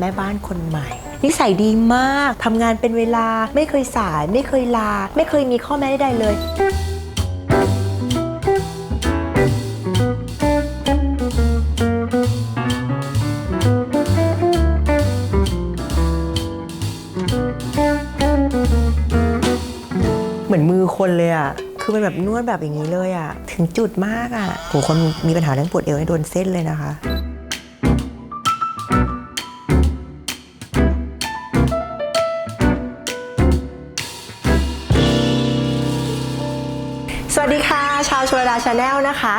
แม่บ้านคนใหม่ นิสัยดีมากทำงานเป็นเวลาไม่เคยสาย ไม่เคยลา ไม่เคยมีข้อแม้ใดๆเลย เหมือนมือคนเลยอะคือมันแบบนวดแบบอย่างนี้เลยอะถึงจุดมากอะโหคนมีปัญหาเรื่องปวดเอวให้โดนเส้นเลยนะคะ วัสดีค่ะ ชาวชลดาชาแนลนะคะ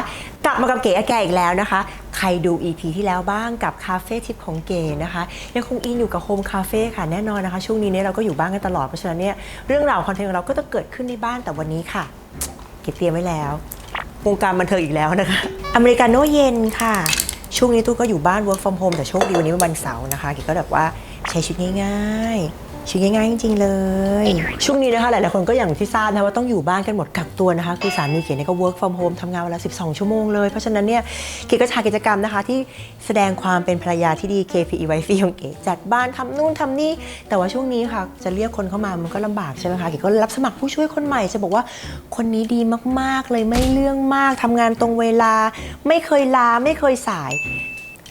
กลับมากับเก๋อแกอีกแล้วนะคะ ใครดู EP ที่แล้วบ้างกับคาเฟ่ทิปของเก๋นะคะ ยังคงอินอยู่กับโฮมคาเฟ่ค่ะแน่นอนนะคะ ช่วงนี้เนี่ยเราก็อยู่บ้านกันตลอด เพราะฉะนั้นเนี่ยเรื่องราวคอนเทนต์ของเราก็จะเกิดขึ้นในบ้านแต่วันนี้ค่ะ เก๋เตรียมไว้แล้ววงการบันเทิงอีกแล้วนะคะอเมริกาโน่เย็นค่ะ ช่วงนี้ตู้ก็อยู่บ้าน work from home แต่โชคดีวันนี้เป็นวันเสาร์นะคะเก๋ก็แบบว่าใช้ชีวิตง่ายๆ ชีวิตง่ายๆจริงๆเลย ช่วงนี้นะคะหลายๆคนก็อย่างที่ทราบนะว่าต้องอยู่บ้านกันหมดกักตัวนะคะคือสามีเก๋เนี่ยก็ work from home ทำงานเวลา12 ชั่วโมงเลย เพราะฉะนั้นเนี่ยเก๋ก็ชากิจกรรมนะคะ ที่แสดงความเป็นภรรยาที่ดี KPE Wife ของเก๋จัดบ้านทำนู่นทำนี่ แต่ว่าช่วงนี้ค่ะ จะเรียกคนเข้ามามันก็ลำบากใช่ไหมคะเก๋ก็รับสมัครผู้ช่วยคนใหม่จะบอกว่าคนนี้ดีมากๆเลยไม่เรื่องมากทำงานตรงเวลา ไม่เคยลาไม่เคยสาย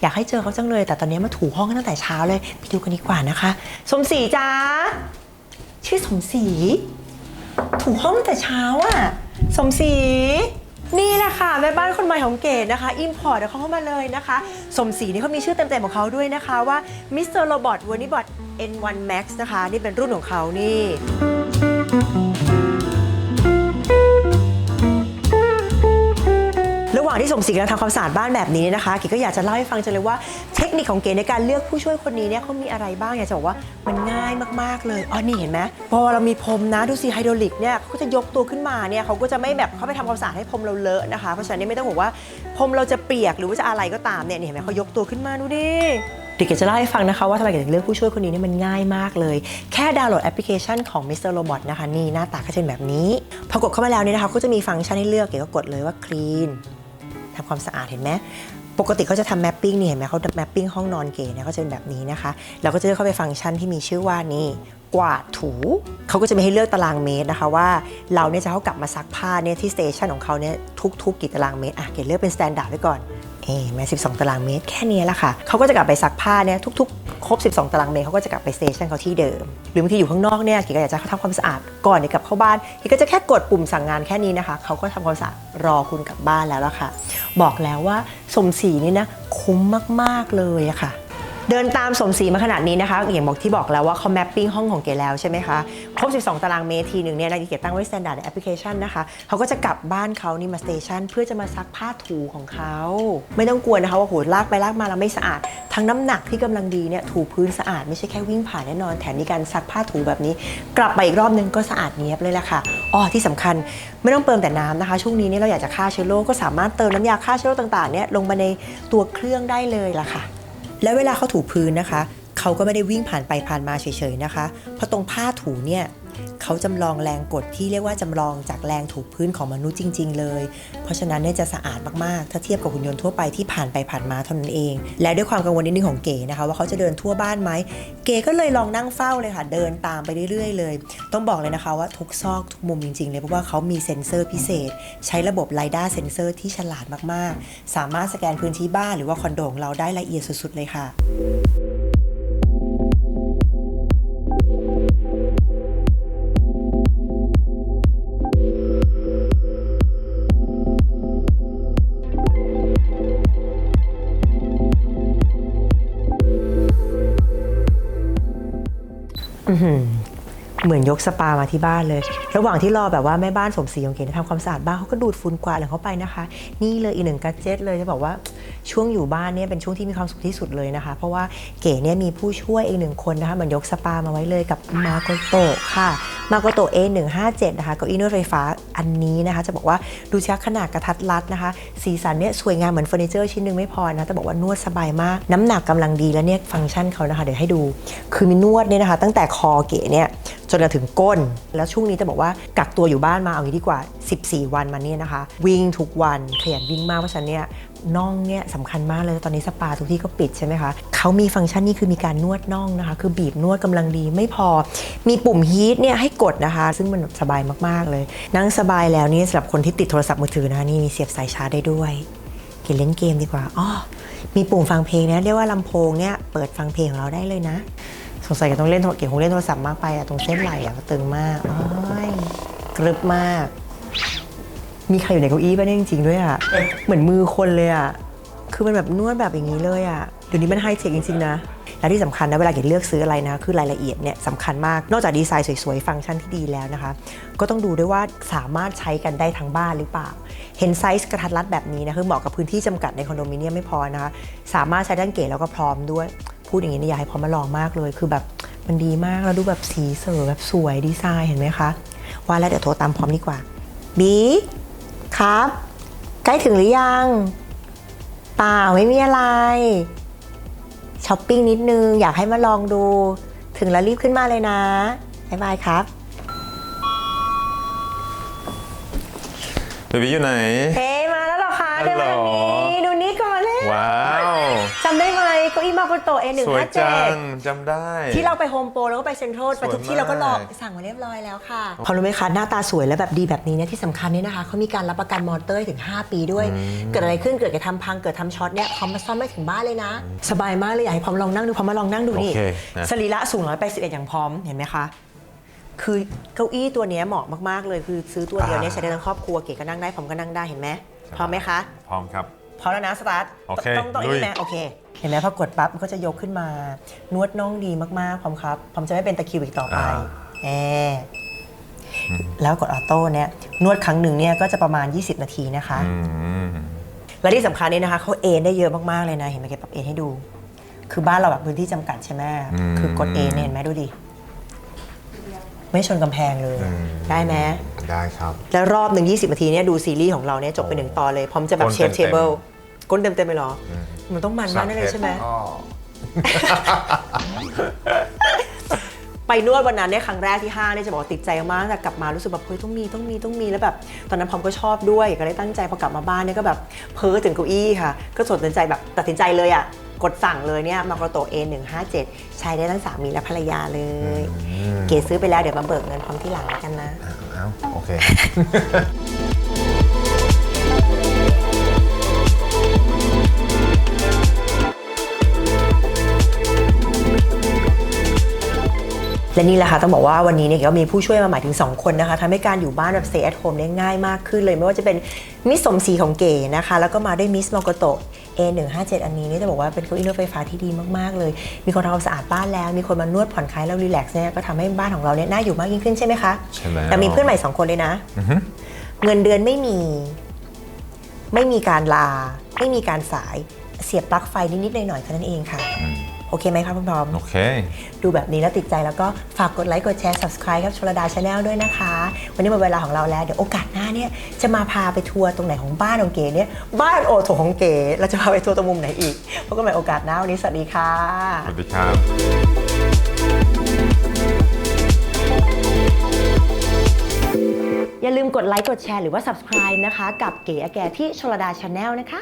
อยากให้เจอเขาจังเลย แต่ตอนนี้มาถูห้องกันตั้งแต่เช้าเลย ไปดูกันดีกว่านะคะ สมศรีจ้าชื่อสมศรีถูห้องตั้งแต่เช้าอะสมศรีนี่แหละค่ะแม่บ้านคนใหม่ของเกดนะคะอิมพอร์ตเขาเข้ามาเลยนะคะ สมศรีนี่เขามีชื่อเต็มๆของเขาด้วยนะคะว่า Mr. Robot w e r n i b o t N1 Max นะคะ นี่เป็นรุ่นของเขานี่างที่สมศรีกำลังทำความสะอาดบ้านแบบนี้เนี่ยนะคะเก๋ก็อยากจะเล่าให้ฟังจังเลยว่าเทคนิคของเก๋ในการเลือกผู้ช่วยคนนี้เนี่ยเขามีอะไรบ้างอยากจะบอกว่ามันง่ายมากๆเลยอ๋อนี่เห็นไหมพอเรามีพรมนะดูสิไฮดรอลิกเนี่ยเขาก็จะยกตัวขึ้นมาเนี่ยเขาก็จะไม่แบบเขาไปทำความสะอาดให้พรมเราเลอะนะคะเพราะฉะนั้นไม่ต้องบอกว่าพรมเราจะเปียกหรือว่าจะอะไรก็ตามเนี่ยนี่เห็นไหมเขายกตัวขึ้นมาดูดิเดี๋ยวเก๋จะเล่าให้ฟังนะคะว่าทำไมเก๋ถึงเลือกผู้ช่วยคนนี้เนี่ยมันง่ายมากเลย แค่ดาวน์โหลดแอปพลิเคชันของ Mr. Robot นะคะ นี่หน้าตาก็จะเป็นแบบนี้ พอกดเข้ามาแล้วเนี่ยนะคะก็จะมีฟังก์ชันให้เลือกเก๋ก็กดเลยว่า clean ทำความสะอาดเห็นไหมปกติเขาจะทำแมปปิ้งนี่เห็นไหมเขาแมปปิ้งห้องนอนเก๋เนี่ยเขาจะเป็นแบบนี้นะคะเราก็จะเลือกเข้าไปฟังก์ชันที่มีชื่อว่านี่กวาดถูเขาก็จะมีให้เลือกตารางเมตรนะคะว่าเราเนี่ยจะเขากลับมาซักผ้าเนี่ยที่สเตชันของเขาเนี่ยทุกๆกี่ตารางเมตรอะเก๋เลือกเป็นสแตนดาร์ดไว้ก่อนเอ๊ะแม่สิบสองตารางเมตรแค่นี้ละค่ะเขาก็จะกลับไปซักผ้าเนี่ยทุก ๆ ครบ 12 ตารางเมตรเขาก็จะกลับไปสเตชันเขาที่เดิม หรือบางทีอยู่ข้างนอกเนี่ยเก๋ก็อยากจะทำความสะอาดก่อนเดี๋ยวกลับเข้าบ้านเก๋ก็จะแค่กดปุ่มสั่งงานแค่นี้นะคะเขาก็ทำความสะอาดรอคุณกลับบ้านแล้วล่ะค่ะ บอกแล้วว่าสมศรีนี่นะคุ้มมากๆเลยอะค่ะ เดินตามสมศรีมาขนาดนี้นะคะอย่างบอกที่บอกแล้วว่าเขาแมปปิ้งห้องของเก๋แล้วใช่ไหมคะ ครบ 12 ตารางเมตรทีหนึ่งเนี่ยนายเก๋ตั้งไว้ standard ในแอปพลิเคชันนะคะเขาก็จะกลับบ้านเขานี่มาสเตชันเพื่อจะมาซักผ้าถูของเขา ไม่ต้องกลัวนะคะว่าโหลากไปลากมาแล้วไม่สะอาด ทั้งน้ำหนักที่กำลังดีเนี่ยถูพื้นสะอาดไม่ใช่แค่วิ่งผ่านแน่นอนแถมมีการซักผ้าถูแบบนี้ กลับไปอีกรอบนึงก็สะอาดเนียบเลยแหละค่ะอ๋อที่สำคัญไม่ต้องเติมแต่น้ำนะคะ ช่วงนี้เนี่ยเราอยากจะฆ่าเชื้อโรคก็สามารถเติมน้ำยาฆ่าเชื้อโรคต่างๆเนี่ยลงมาในตัวเครื่องได้เลยล่ะค่ะ และเวลาเขาถูพื้นนะคะ เขาก็ไม่ได้วิ่งผ่านไปผ่านมาเฉยๆนะคะ เพราะตรงผ้าถูเนี่ยเขาจำลองแรงกดที่เรียกว่าจำลองจากแรงถูพื้นของมนุษย์จริง ๆ เลย เพราะฉะนั้นเนี่ยจะสะอาดมากๆ ถ้าเทียบกับหุ่นยนต์ทั่วไปที่ผ่านไปผ่านมาเท่านั้นเอง และด้วยความกังวลนิดนึงของเก๋นะคะ ว่าเขาจะเดินทั่วบ้านไหม เก๋ก็เลยลองนั่งเฝ้าเลยค่ะ เดินตามไปเรื่อยๆ เลย ต้องบอกเลยนะคะว่าทุกซอกทุกมุมจริง ๆ เลยเพราะว่าเขามีเซ็นเซอร์พิเศษ ใช้ระบบไ i ด้าเซ็นเซอร์ที่ฉลาดมากๆ สามารถสแกนพื้นที่บ้านหรือว่าคอนโดของเราได้ละเอียดสุดๆเลยค่ะ อื้อหือ เหมือนยกสปามาที่บ้านเลย ระหว่างที่รอแบบว่าแม่บ้านสมศรีของเก๋ทำความสะอาดบ้านเขาก็ดูดฝุ่นกวาดอะไรเข้าไปนะคะ นี่เลยอีกหนึ่งกัจเจตเลยจะบอกว่าช่วงอยู่บ้านเนี่ยเป็นช่วงที่มีความสุขที่สุดเลยนะคะ เพราะว่าเก๋เนี่ยมีผู้ช่วยอีกหนึ่งคนนะคะเหมือนยกสปามาไว้เลยกับมาโกโตะค่ะมาโกโตะ A157 นะคะเก้าอี้นวดไฟฟ้าอันนี้นะคะ จะบอกว่าดูชักขนาดกระทัดรัดนะคะ สีสันเนี่ยสวยงามเหมือนเฟอร์นิเจอร์ชิ้นหนึ่งไม่พอนะแต่บอกว่านวดสบายมาก น้ำหนักกำลังดีแล้วเนี่ยฟังก์ชันเขานะคะ เดี๋ยวให้ดู คือมีนวดเนี่ยนะคะ ตั้งแต่คอเก๋เนี่ย นกระถึงก้น แล้วช่วงนี้จะบอกว่ากักตัวอยู่บ้านมาเอางี้ดีกว่า 14 วันมาเนี่ยนะคะ วิ่งทุกวันขยันวิ่งมากเพราะฉันเนี่ยน่องเนี่ยสำคัญมากเลยตอนนี้สปาทุกที่ก็ปิดใช่ไหมคะเขามีฟังก์ชันนี้คือมีการนวดน่องนะคะ คือบีบนวดกำลังดีไม่พอ มีปุ่มฮีทเนี่ยให้กดนะคะ ซึ่งมันสบายมากๆเลย นั่งสบายแล้วนี่สำหรับคนที่ติดโทรศัพท์มือถือนะะนี่มีเสียบสายชาร์จได้ด้วยเกดเล่นเกมดีกว่าอ๋อมีปุ่มฟังเพลงนะเรียกว่าลำโพงเนี่ยเปิดฟังเพลงของเราได้เลยนะ สงสัยจะต้องเล่นโทรเกดคงเล่นโทรศัพท์มากไปอะตรงเส้นไหล่อะตึงมากโอ้ยกรึบมาก มีใครอยู่ในเก้าอี้ป่ะเนี่ยจริงๆด้วยอะเหมือนมือคนเลยอะคือมันแบบนวดแบบอย่างนี้เลยอะเดี๋ยวนี้มันไฮเทคจริงๆนะและที่สำคัญนะเวลาเกดเลือกซื้ออะไรนะคือรายละเอียดเนี่ยสำคัญมาก นอกจากดีไซน์สวยๆ ฟังก์ชันที่ดีแล้วนะคะ ก็ต้องดูด้วยว่าสามารถใช้กันได้ทั้งบ้านหรือเปล่า เห็นไซส์กระทัดรัดแบบนี้นะคือเหมาะกับพื้นที่จำกัดในคอนโดมิเนียมไม่พอนะคะสามารถใช้ด้านเก๋แล้วก็พร้อมด้วย พูดอย่างนี้นี่อยากให้พร้อมมาลองมากเลย คือแบบมันดีมากแล้วดูแบบสีเสอแบบสวยดีไซน์เห็นไหมคะว่าแล้วเดี๋ยวโทรตามพร้อมดีกว่าบีครับ ใกล้ถึงหรือยังเปล่าไม่มีอะไรช้อปปิ้งนิดนึง อยากให้มาลองดู ถึงแล้วรีบขึ้นมาเลยนะบ๊ายบายครับเบบี้อยู่ไหน เฮ้มาแล้วเหรอคะฮัลโหลเดี๋ยวมาดูนี่ เก้าอี้มาโกโตเอหนึ่งสวยห้าเจ็จังดจำได้ ที่เราไปโฮมโปรแล้วก็ไปเซ็นทรัลไปทุกที่เราก็หลอกสั่งมาเรียบร้อยแล้วค่ะพอรู้ไหมคะหน้าตาสวยและแบบดีแบบนี้เนี่ยที่สำคัญเนี่ยนะคะเขามีการรับประกันมอเตอร์ถึง 5 ปีด้วย เกิดอะไรขึ้นเกิดกระทำพังเกิดทำช็อตเนี่ยเขามาซ่อมไม่ถึงบ้านเลยนะ สบายมากเลยอยากให้พร้อมลองนั่งดูพร้อมมาลองนั่งดูนี่โอเคนะ สรีระสูงร้อยแปดสิบเอ็ดอย่างพร้อมเห็นไหมคะ คือเก้าอี้ตัวเนี้ยเหมาะมากๆเลยคือซื้อตัวเดียวเนี่ยใช้ได้ทั้งครอบครัวเก๋ก็นั่งได้ผมก็นั่งได้เห็นไหมพร้อมไหมคะ พร้อมครับ พร้อมแล้วนะสตาร์ทโอเคต้องต้องลุย นี่ไหมโอเคเห็นไหมพอกดปั๊บมันก็จะยกขึ้นมานวดน่องดีมากๆพร้อมครับพร้อมจะไม่เป็นตะคริวอีกต่อไปแอบแล้วกดออโต้เนี่ยนวดครั้งหนึ่งเนี่ยก็จะประมาณ 20 นาทีนะคะ อืม และที่สำคัญนี่นะคะเขาเอนได้เยอะมาก ๆ เลยนะ เห็นไหมเก็บปรับเอนให้ดู คือบ้านเราแบบพื้นที่จำกัดใช่ไหมคือกดเอนเนี่ยเห็นไหมดูดิ ไม่ชนกำแพงเลยได้ไหมได้ครับ แล้วรอบหนึ่ง20 นาทีเนี่ยดูซีรีส์ของเราเนี่ยจบไปหนึ่งตอนเลย พร้อมจะแบบก้นเชฟเต็มๆเทเบิล ก้นเต็มเต็มๆไปหรออมันต้องมันมากแน่เลยใช่ไหมอ๋อไปนวดวันนั้นเนี่ยครั้งแรกที่ห้างเนี่ยจะบอกว่าติดใจมากแต่กลับมารู้สึกแบบเฮ้ยต้องมีต้องมีต้องมีแล้วแบบ ตอนนั้นพร้อมก็ชอบด้วยก็เลยตั้งใจพอกลับมาบ้านเนี่ยก็แบบเพ้อถึงเก้าอี้ค่ะ ก็สนใจแบบตัดสินใจเลยอะกดสั่งเลยเนี่ยมาโกโตเอ157ใช้ได้ทั้งสามีและภรรยาเลย เก๋ซื้อไปแล้วเดี๋ยวมาเบิกเงินพร้อมที่หลังแล้วกันนะเอาโอเค และนี่แหละค่ะต้องบอกว่าวันนี้เนี่ยก็มีผู้ช่วยมาหมายถึง 2 คนนะคะทำให้การอยู่บ้านแบบ stay at home ได้ง่ายมากขึ้นเลย ไม่ว่าจะเป็นมิสสมศรีของเก๋นะคะ แล้วก็มาด้วยมิสม o โกโต A157 อันนี้เนี่ยจะบอกว่าเป็นเก้าอี้นวดไฟฟ้าที่ดีมาก ๆ เลย มีคนทำความสะอาดบ้านแล้ว มีคนมานวดผ่อนคลายแล้วรีแลกซ์เนี่ยก็ทำให้บ้านของเราเนี่ยน่าอยู่มากยิ่งขึ้นใช่ไหมคะใช่แล้วแต่มีเพื่อนใหม่ 2 คนเลยนะเงินเดือนไม่มี ไม่มีการลา ไม่มีการสายเสียบปลั๊กไฟนิดๆหน่อยๆแค่นั้นเองค่ะโอเคไหมครับคุณพร้อม โอเค ดูแบบนี้แล้วติดใจแล้วก็ฝากกดไลค์กดแชร์ subscribe ครับชลดาชาแนลด้วยนะคะ วันนี้หมดเวลาของเราแล้วเดี๋ยวโอกาสหน้าเนี่ยจะมาพาไปทัวร์ตรงไหนของบ้านของเก๋เนี่ยบ้านโอโถของเก๋เราจะพาไปทัวร์ตรงมุมไหนอีกพบกันใหม่โอกาสหน้าวันนี้สวัสดีค่ะ สวัสดีครับอย่าลืมกดไลค์ กดแชร์ หรือว่า subscribe นะคะ กับเก๋อาแกที่ชลดาชาแนลนะคะ